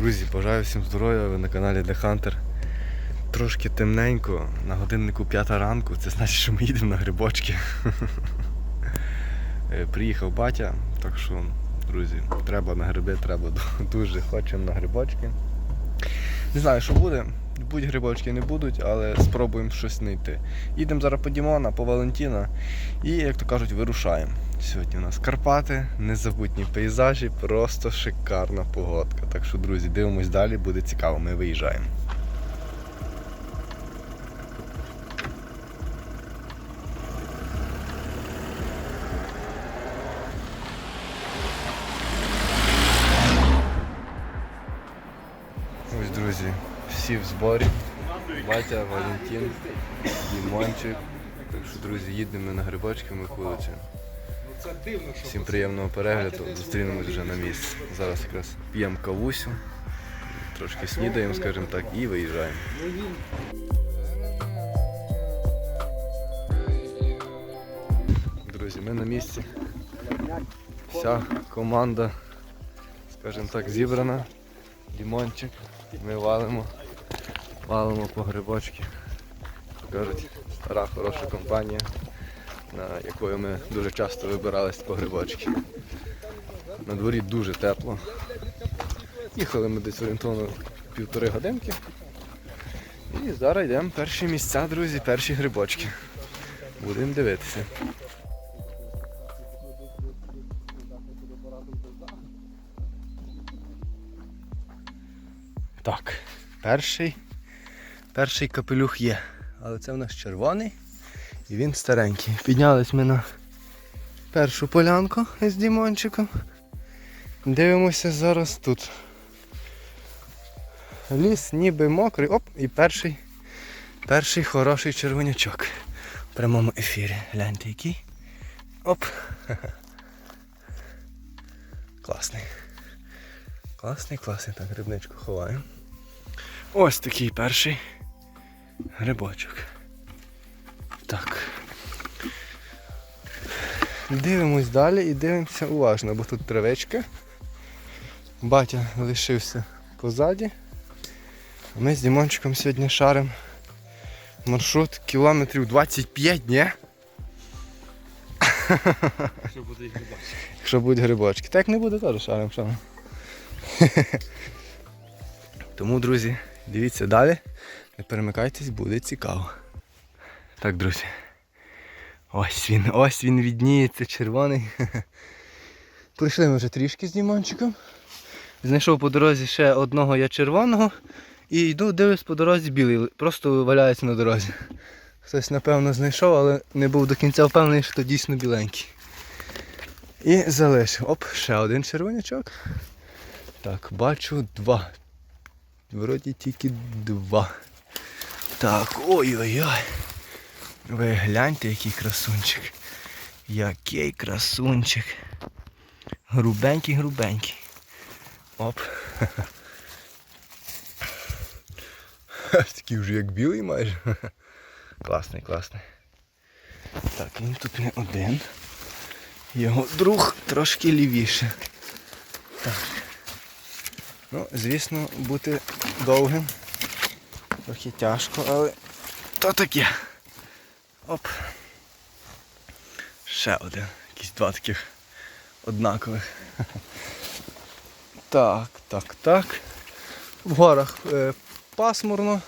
Друзі, бажаю всім здоров'я, ви на каналі The Hunter. Трошки темненько, на годиннику 5 ранку, це значить, що ми їдемо на грибочки. Е, Приїхав батя, так що, друзі, треба на гриби, треба дуже хочемо на грибочки. Не знаю, що буде. Будь грибочки не будуть, але спробуємо щось знайти. Їдемо зараз по Дімона, по Валентіна і, як то кажуть, вирушаємо. Сьогодні у нас Карпати, незабутні пейзажі, просто шикарна погодка. Так що, друзі, дивимось далі, буде цікаво, ми виїжджаємо. Ось, друзі, всі в зборі. Батя, Валентин, Дімончик. Так що, друзі, їдемо на грибочки Миколичі. Всім приємного перегляду. Зустрінемось вже на місці. Зараз якраз п'ємо кавусю, трошки снідаємо, скажімо так, і виїжджаємо. Друзі, ми на місці. Вся команда, скажімо так, зібрана. Лімончик. Ми валимо, валимо по грибочки. Кажуть, стара хороша компанія, на якою ми дуже часто вибирались по грибочки. На дворі дуже тепло. Їхали ми десь орієнтовно півтори годинки. І зараз йдемо перші місця, друзі, перші грибочки. Будемо дивитися. Так, перший, перший капелюх є. Але це в нас червоний і він старенький. Піднялись ми на першу полянку з Дімончиком. Дивимося зараз тут. Ліс ніби мокрий. Оп, і перший, перший хороший червонячок. В прямому ефірі. Гляньте який. Оп. Класний. Класний, класний. Так, грибничку ховаємо. Ось такий перший грибочок. Так. Дивимось далі і дивимося уважно, бо тут травичка. Батя лишився позаді. Ми з Дімончиком сьогодні шарим маршрут кілометрів 25, ні? Що буде не. Якщо будуть грибочки. Так не буде, теж шарим шарим. Тому, друзі, дивіться далі. Не перемикайтесь, буде цікаво. Так, друзі. Ось він, ось він відніється, червоний. Прийшли ми вже трішки з Дімончиком. Знайшов по дорозі ще одного я червоного. І йду, дивлюсь по дорозі білий, просто валяється на дорозі. Хтось, напевно, знайшов, але не був до кінця впевнений, що то дійсно біленький. І залишив. Оп, ще один червонячок. Так, бачу два. Вроді тільки два. Так, ой-ой-ой. Ви гляньте, який красунчик. Який красунчик. Грубенький, грубенький. Оп. Такий вже як білий майже. Класний, класний. Так, він тут не один. Його друг трошки лівіше. Так. Ну, звісно, бути довгим. Трохи тяжко, але то таке. Оп. Ще один. Якісь два таких однакових. Так, так, так. В горах е, пасмурно.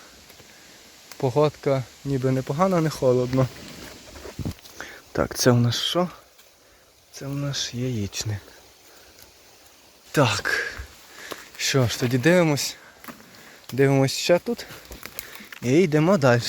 Погодка ніби непогана, не холодно. Так, це у нас що? Це у нас яєчник. Так. Що ж, тоді дивимось. Дивимось ще тут. І йдемо далі.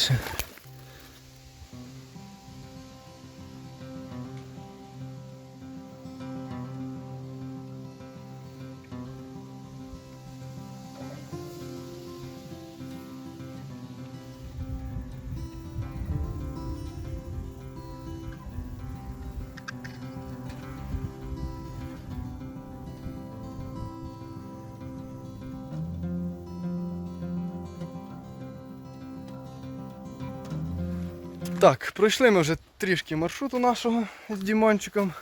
Так, пройшли ми вже трішки маршруту нашого з Дімончиком.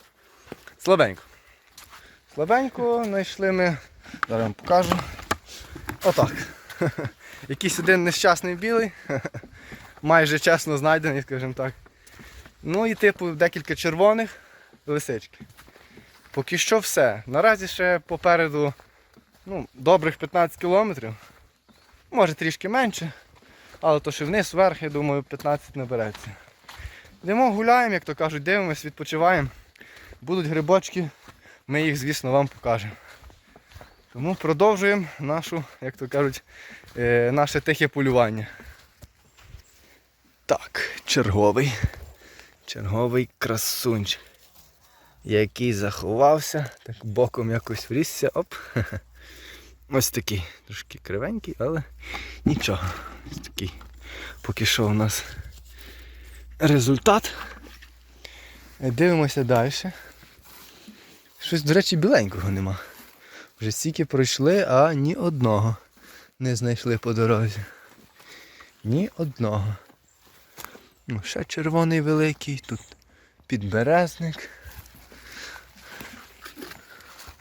Слабенько. Слабенько знайшли ми, зараз вам покажу. Отак. Якийсь один нещасний білий, майже чесно знайдений, скажімо так. Ну і типу декілька червоних лисички. Поки що все. Наразі ще попереду ну, добрих 15 кілометрів. Може трішки менше. Але то що вниз, вверх, я думаю, 15 набереться. Йдемо гуляємо, як то кажуть, дивимось, відпочиваємо. Будуть грибочки, ми їх, звісно, вам покажемо. Тому продовжуємо нашу, як то кажуть, е, наше тихе полювання. Так, черговий. Черговий красунчик. Який заховався, так боком якось врісся. Оп. Ось такий. Трошки кривенький, але нічого. Ось такий. Поки що у нас результат. Дивимося далі. Щось, до речі, біленького нема. Вже стільки пройшли, а ні одного не знайшли по дорозі. Ні одного. Ну, ще червоний великий, тут підберезник.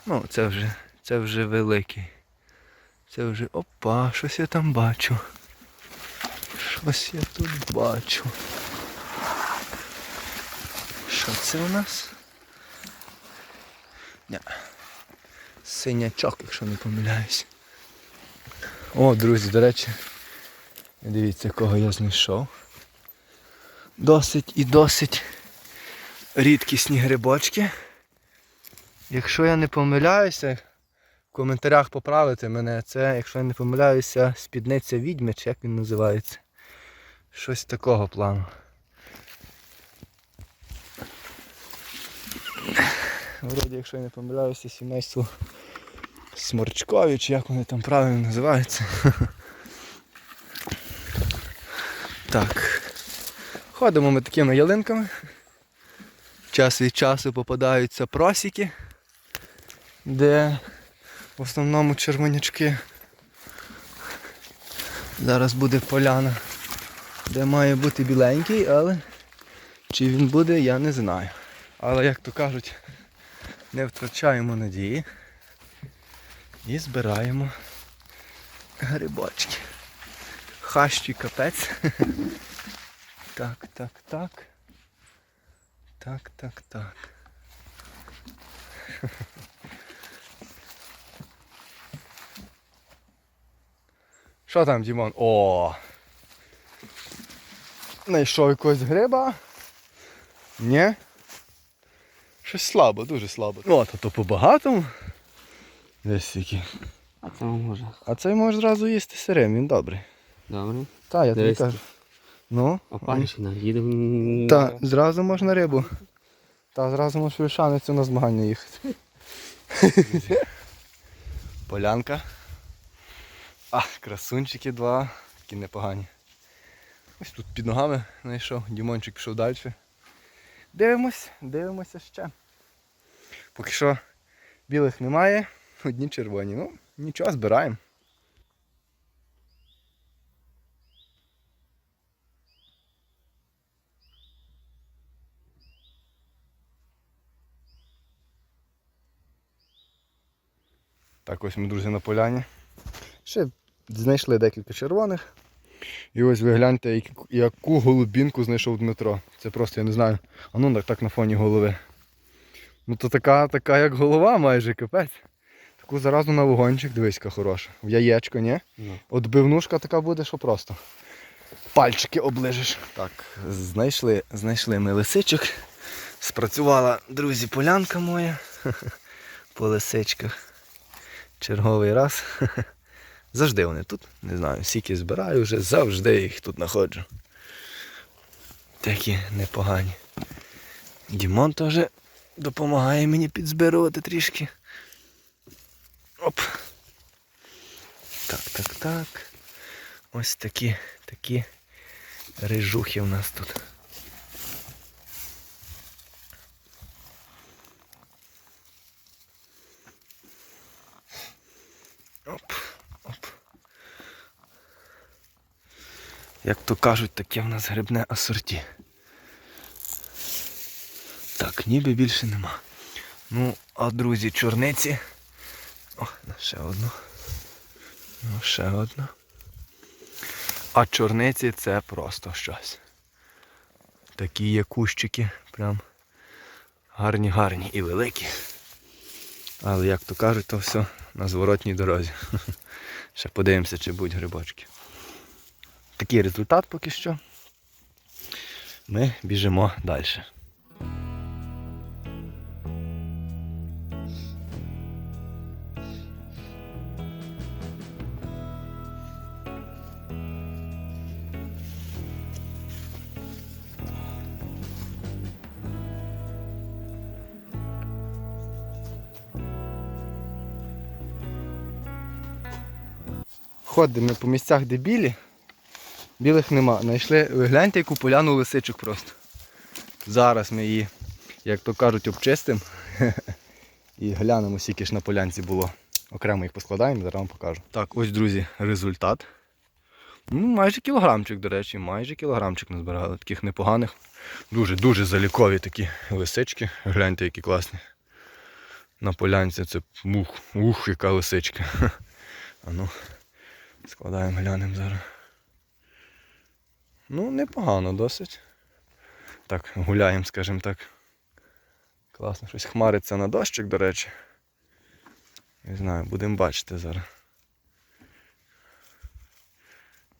Ну, це вже, це вже великий. Це вже... Опа, щось я там бачу. Щось я тут бачу. Що це у нас? Ня. Синячок, якщо не помиляюсь. О, друзі, до речі, дивіться, кого я знайшов. Досить і досить рідкісні грибочки. Якщо я не помиляюся, в коментарях поправити мене, це, якщо я не помиляюся, спідниця відьми, чи як він називається. Щось такого плану. Вроді, якщо я не помиляюся, сімейство сморчкові, чи як вони там правильно називаються. Так. Ходимо ми такими ялинками. Час від часу попадаються просіки, де в основному червонячки. Зараз буде поляна, де має бути біленький, але чи він буде, я не знаю. Але як то кажуть, не втрачаємо надії і збираємо грибочки. Хащі капець. Так, так, так. Так, так, так. Що там, Дімон? О! Знайшов якогось гриба. Ні? Щось слабо, дуже слабо. О, то, то по-багатому. Десь які. А це може. А цей можеш зразу їсти сирим, він добрий. Добре. Так, я тобі кажу. Ну, Опальщина, їдемо. та, зразу можна рибу. Та зразу можеш вишаницю на змагання їхати. Полянка. А, красунчики два, такі непогані. Ось тут під ногами знайшов, Дімончик пішов далі. Дивимось, дивимося ще. Поки що білих немає, одні червоні. Ну, нічого, збираємо. Так, ось ми, друзі, на поляні. Ще знайшли декілька червоних. І ось ви гляньте, яку- голубінку знайшов Дмитро. Це просто я не знаю. А ну так, так на фоні голови. Ну то така, така як голова майже капець. Таку заразу на вогончик, дивись, хороша. В яєчко, ні? Ну. Отбивнушка така буде, що просто. Пальчики оближиш. Так, знайшли, знайшли ми лисичок. Спрацювала, друзі, полянка моя. По лисичках. Черговий раз. Завжди вони тут. Не знаю, скільки збираю вже, завжди їх тут знаходжу. Такі непогані. Дімон теж допомагає мені підзбирувати трішки. Оп. Так, так, так. Ось такі, такі рижухи в нас тут. Як то кажуть, таке в нас грибне асорті. Так, ніби більше нема. Ну, а друзі, чорниці. О, ще одну. Ну, ще одна. А чорниці це просто щось. Такі є кущики, прям гарні, гарні і великі. Але як то кажуть, то все на зворотній дорозі. Ще подивимося, чи будуть грибочки. Такий результат поки що. Ми біжимо далі. Ходимо по місцях, де білі. Білих нема. Знайшли, ви гляньте, яку поляну лисичок просто. Зараз ми її, як то кажуть, обчистимо. І глянемо, скільки ж на полянці було. Окремо їх поскладаємо, зараз вам покажу. Так, ось, друзі, результат. Ну, майже кілограмчик, до речі, майже кілограмчик назбирали. Таких непоганих. Дуже-дуже залікові такі лисички. Гляньте, які класні. На полянці це ух, ух, яка лисичка. А ну, складаємо, глянемо зараз. Ну, непогано досить. Так, гуляємо, скажімо так. Класно, щось хмариться на дощик, до речі. Не знаю, будемо бачити зараз.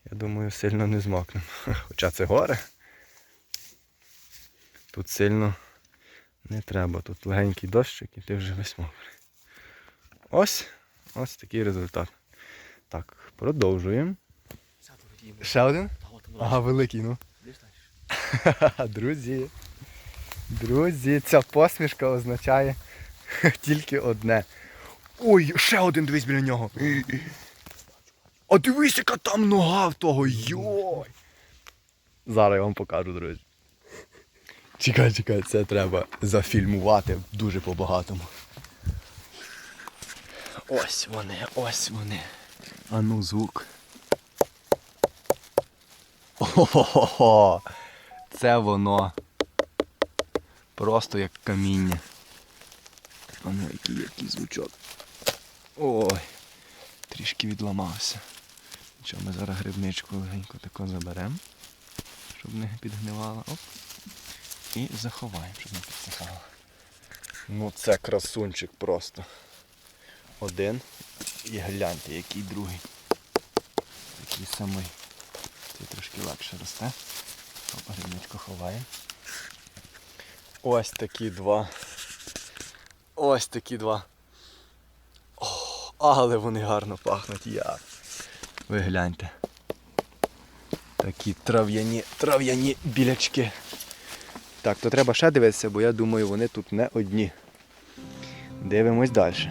Я думаю, сильно не змокнемо. Хоча це горе. Тут сильно не треба. Тут легенький дощик і ти вже весь мокрий. Ось, ось такий результат. Так, продовжуємо. Ще один? Ага, великий, ну. Друзі. Друзі, ця посмішка означає тільки одне. Ой, ще один дивись біля нього. А дивись, яка там нога в того. Йой. Зараз я вам покажу, друзі. Чекай, чекай, це треба зафільмувати дуже по-багатому. Ось вони, ось вони. А ну звук. О-хо-хо! Це воно. Просто як каміння. Ну який який звучок. Ой, трішки відламався. Нічого, ми зараз грибничку легенько тако заберемо, щоб не підгнивала. Оп. І заховаємо, щоб не підсихала. Ну це красунчик просто. Один. І гляньте, який другий. Такий самий. Цей трошки легше росте. Грибничку ховаємо. Ось такі два. Ось такі два. О, але вони гарно пахнуть. Я. Ви гляньте. Такі трав'яні, трав'яні білячки. Так, то треба ще дивитися, бо я думаю, вони тут не одні. Дивимось далі.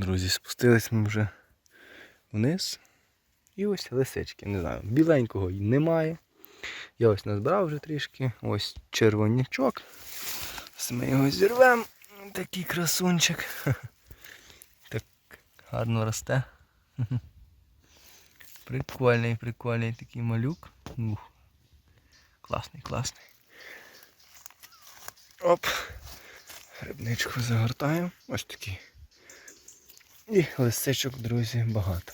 Друзі, спустились ми вже вниз. І ось лисички, не знаю, біленького немає. Я ось назбирав вже трішки. Ось червонячок. Ми його зірвемо. Такий красунчик. Так гарно росте. Прикольний, прикольний такий малюк. Ух. Класний, класний. Оп. Грибничку загортаємо. Ось такий. І лисичок, друзі, багато.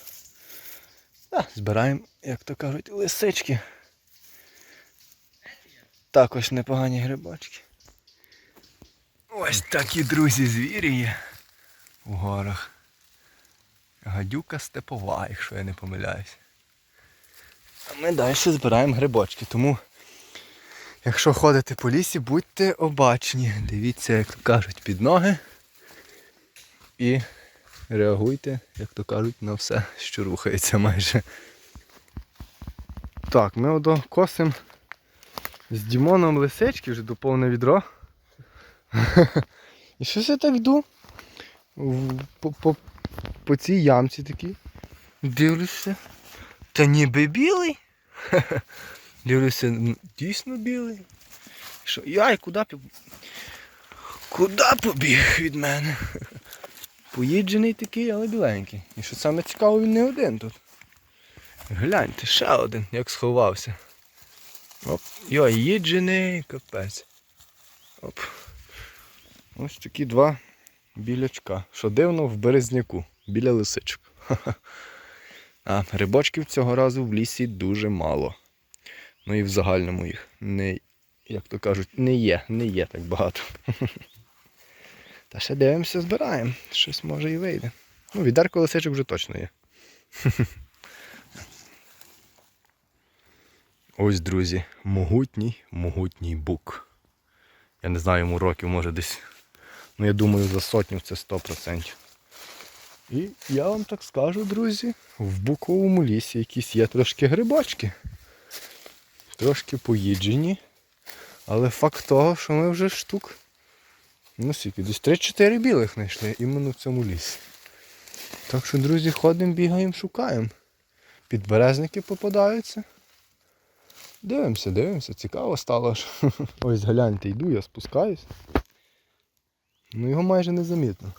Так, збираємо, як то кажуть, лисички. Також непогані грибочки. Ось такі, друзі, звірі є у горах. Гадюка степова, якщо я не помиляюсь. А ми далі збираємо грибочки, тому якщо ходите по лісі, будьте обачні. Дивіться, як то кажуть, під ноги. І реагуйте, як то кажуть, на все, що рухається майже. Так, ми одо косимо з Дімоном лисички вже до повне відро. І щось я так йду. По, цій ямці такій. Дивлюся. Та ніби білий. Дивлюся, дійсно білий. Що? Яй, куди пів... Куди побіг від мене? Поїджений такий, але біленький. І що саме цікаво, він не один тут. Гляньте, ще один, як сховався. Оп. Йой, їджений, капець. Оп. Ось такі два білячка. Що дивно в березняку, біля лисичок. А грибочків цього разу в лісі дуже мало. Ну і в загальному їх не, як то кажуть, не є, не є так багато. Та ще дивимося, збираємо. Щось може і вийде. Ну, відерко лисичок вже точно є. Ось, друзі, могутній, могутній бук. Я не знаю йому років, може десь. Ну, я думаю, за сотню це 100%. І я вам так скажу, друзі, в буковому лісі якісь є трошки грибочки. Трошки поїджені. Але факт того, що ми вже штук. Ну скільки, десь 3-4 білих знайшли іменно в цьому лісі. Так що, друзі, ходимо, бігаємо, шукаємо. Підберезники попадаються. Дивимося, дивимося, цікаво стало. ж. Ось гляньте, йду, я спускаюсь. Ну його майже не замітно.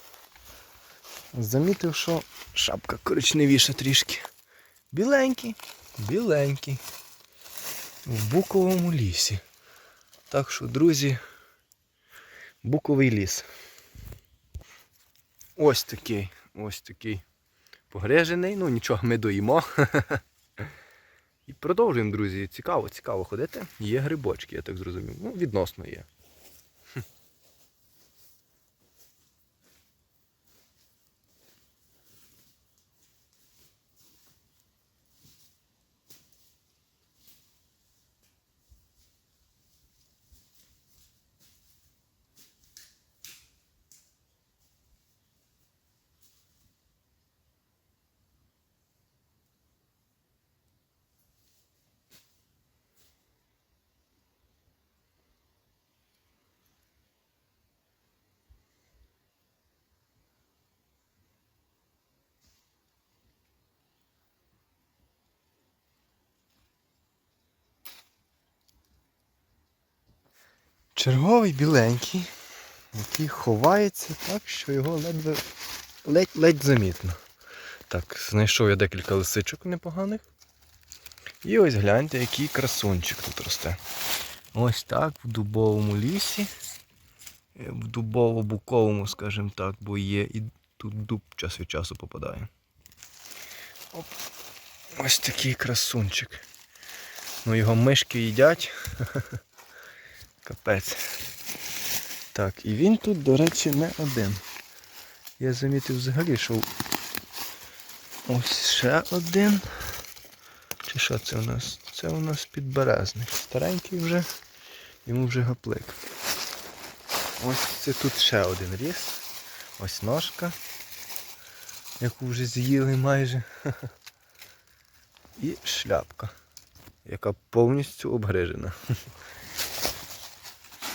Замітив, що шапка коричневіша трішки. Біленький, біленький. В буковому лісі. Так що, друзі, буковий ліс. Ось такий, ось такий погрежений. Ну нічого, ми доїмо. І продовжуємо, друзі. Цікаво, цікаво ходити. Є грибочки, я так зрозумів. Ну, відносно є. Черговий біленький, який ховається так, що його ледве ледь, ледь замітно. Так, знайшов я декілька лисичок непоганих. І ось гляньте, який красунчик тут росте. Ось так, в дубовому лісі. Е, В дубово-буковому, скажімо так, бо є і тут дуб час від часу попадає. Оп. Ось такий красунчик. Ну його мишки їдять. Капець. Так, і він тут, до речі, не один. Я замітив взагалі, що ось ще один. Чи що це у нас? Це у нас підберезник. Старенький вже, йому вже гаплик. Ось це тут ще один ріс. Ось ножка, яку вже з'їли майже. І шляпка, яка повністю обгрижена.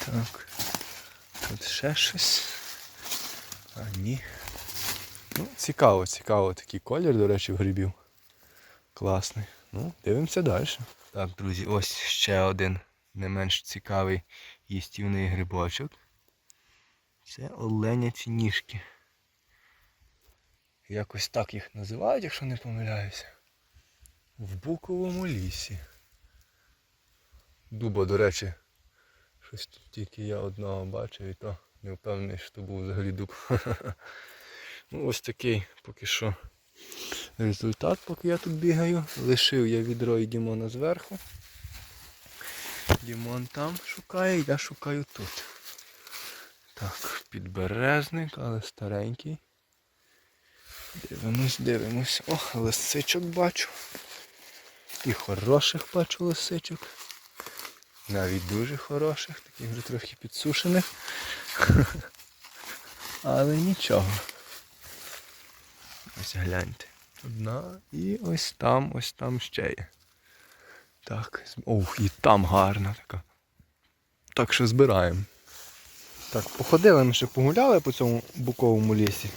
Так. Тут ще щось. А ні. Ну, цікаво, цікаво такий колір, до речі, в грибів. Класний. Ну, дивимося далі. Так, друзі, ось ще один не менш цікавий їстівний грибочок. Це оленячі ніжки. Якось так їх називають, якщо не помиляюся. В буковому лісі. Дуба, до речі, щось тут тільки я одного бачив і то не впевнений, що то був взагалі дуб. Ну, ось такий поки що результат, поки я тут бігаю. Лишив я відро і Дімона зверху. Дімон там шукає, я шукаю тут. Так, підберезник, але старенький. Дивимось, дивимось. О, лисичок бачу. І хороших бачу лисичок. Навіть дуже хороших, таких вже трохи підсушених. Але нічого. Ось гляньте. Одна і ось там, ось там ще є. Так, ох, і там гарна така. Так що збираємо. Так, походили ми ще погуляли по цьому буковому лісі.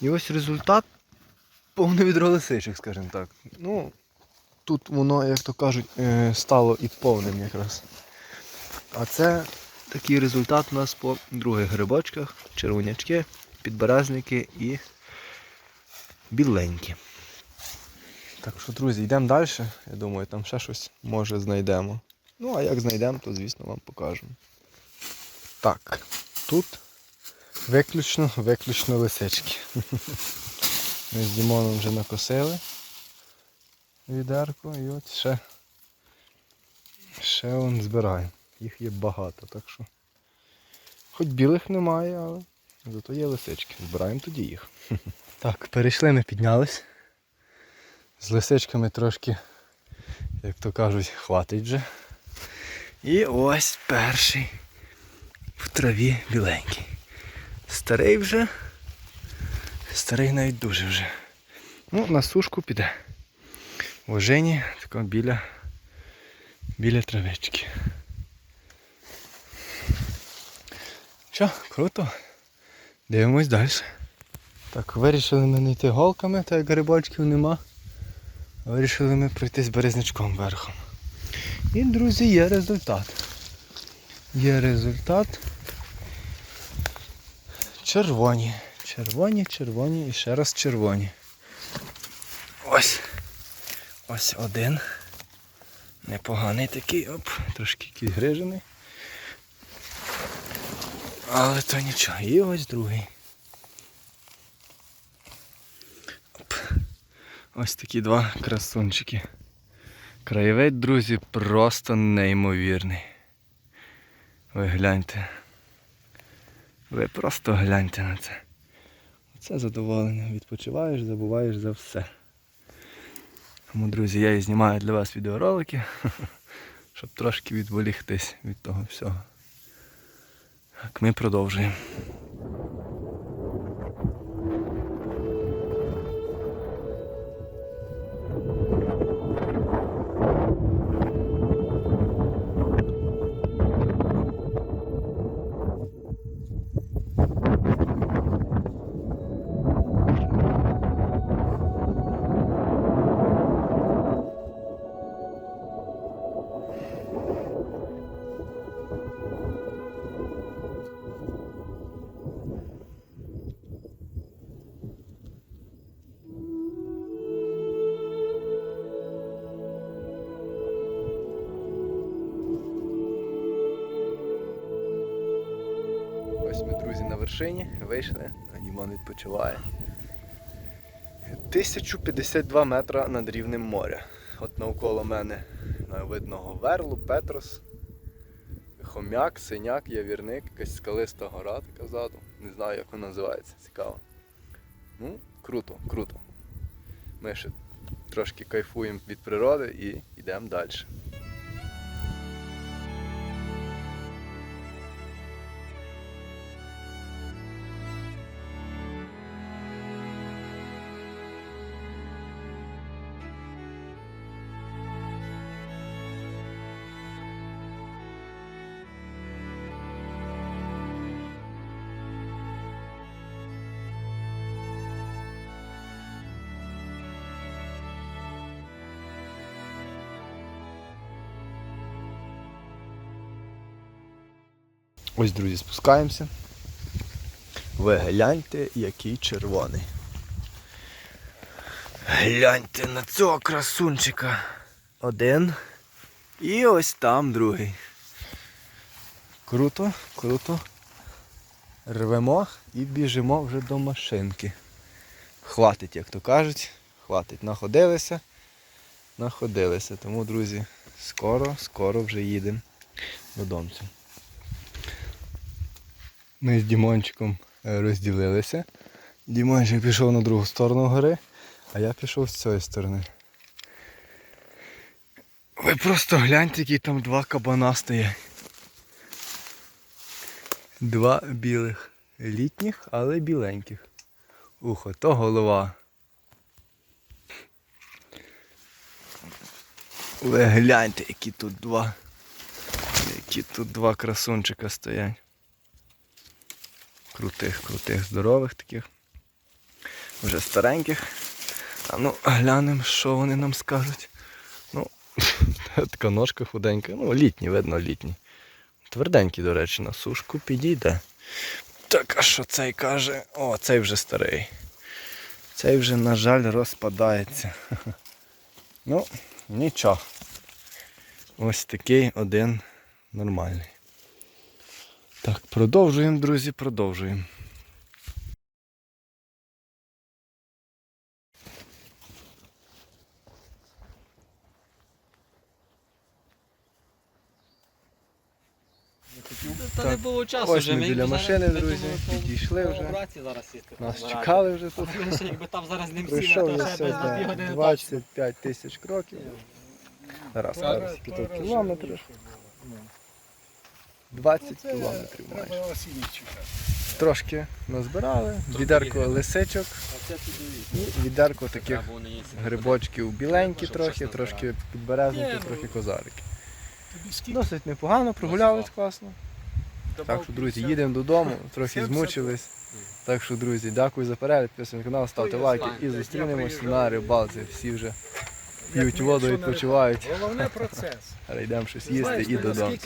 І ось результат повне відро лисичок, скажімо так. Ну, тут воно, як то кажуть, е, стало і повним якраз. А це такий результат у нас по других грибочках, червонячки, підберезники і біленькі. Так що, друзі, йдемо далі. Я думаю, там ще щось може знайдемо. Ну, а як знайдемо, то звісно вам покажемо. Так, тут виключно, виключно лисички. Ми з Дімоном вже накосили відерко і от ще, ще он збираємо. Їх є багато, так що. Хоч білих немає, але зато є лисички. Збираємо тоді їх. Так, перейшли ми піднялись. З лисичками трошки, як то кажуть, хватить вже. І ось перший в траві біленький. Старий вже. Старий навіть дуже вже. Ну, на сушку піде. В ожені тако біля, біля травички. Що, круто. Дивимось далі. Так, вирішили ми не йти голками, так як грибочків нема. Вирішили ми пройтись березнячком верхом. І, друзі, є результат. Є результат. Червоні. Червоні, червоні і ще раз червоні. Ось. Ось один. Непоганий такий, оп, трошки якийсь грижений. Але то нічого. І ось другий. Оп. Ось такі два красунчики. Краєвид, друзі, просто неймовірний. Ви гляньте. Ви просто гляньте на це. Це задоволення. Відпочиваєш, забуваєш за все. Тому, друзі, я і знімаю для вас відеоролики, щоб трошки відволіктись від того всього. Так, ми продовжуємо. Вийшли, а Дімон відпочиває. 1052 метра над рівнем моря. От навколо мене видно Говерлу, Петрос, Хомяк, Синяк, Явірник, якась скалиста гора така ззаду. Не знаю, як вона називається, цікаво. Ну, круто, круто. Ми ще трошки кайфуємо від природи і йдемо далі. Ось, друзі, спускаємося. Ви гляньте, який червоний. Гляньте на цього красунчика. Один. І ось там другий. Круто, круто. Рвемо і біжимо вже до машинки. Хватить, як то кажуть. Хватить. Находилися. Находилися. Тому, друзі, скоро, скоро вже їдемо додому. Ми з Дімончиком е, розділилися. Дімончик пішов на другу сторону гори, а я пішов з цієї сторони. Ви просто гляньте, які там два кабана стоять. Два білих. Літніх, але біленьких. Ухо, то голова. Ви гляньте, які тут два. Які тут два красунчика стоять. Крутих, крутих, здорових таких. Вже стареньких. А ну, глянемо, що вони нам скажуть. Ну, така ножка худенька. Ну, літні, видно, літні. Тверденькі, до речі, на сушку підійде. Так, а що цей каже? О, цей вже старий. Цей вже, на жаль, розпадається. Ну, нічого. Ось такий один нормальний. Так, продовжуємо, друзі, продовжуємо. Та не було часу Ось вже. ми біля машини, друзі, підійшли вже. зараз. Нас чекали вже тут. Якби там зараз не всі, то ще без дві сьогодні години 25 тисяч кроків. Зараз скажу, скільки кілометрів. 20 кілометрів майже. Трошки назбирали, відерко лисичок і відерко таких грибочків біленькі трохи, трошки підберезники, трохи козарики. Досить непогано, прогулялись класно. Так що, друзі, їдемо додому, трохи змучились. Так що, друзі, дякую за перегляд, підписуйтесь на канал, ставте лайки і зустрінемось на рибалці. Всі вже п'ють воду, відпочивають. Головне процес. Але йдемо щось їсти і додому.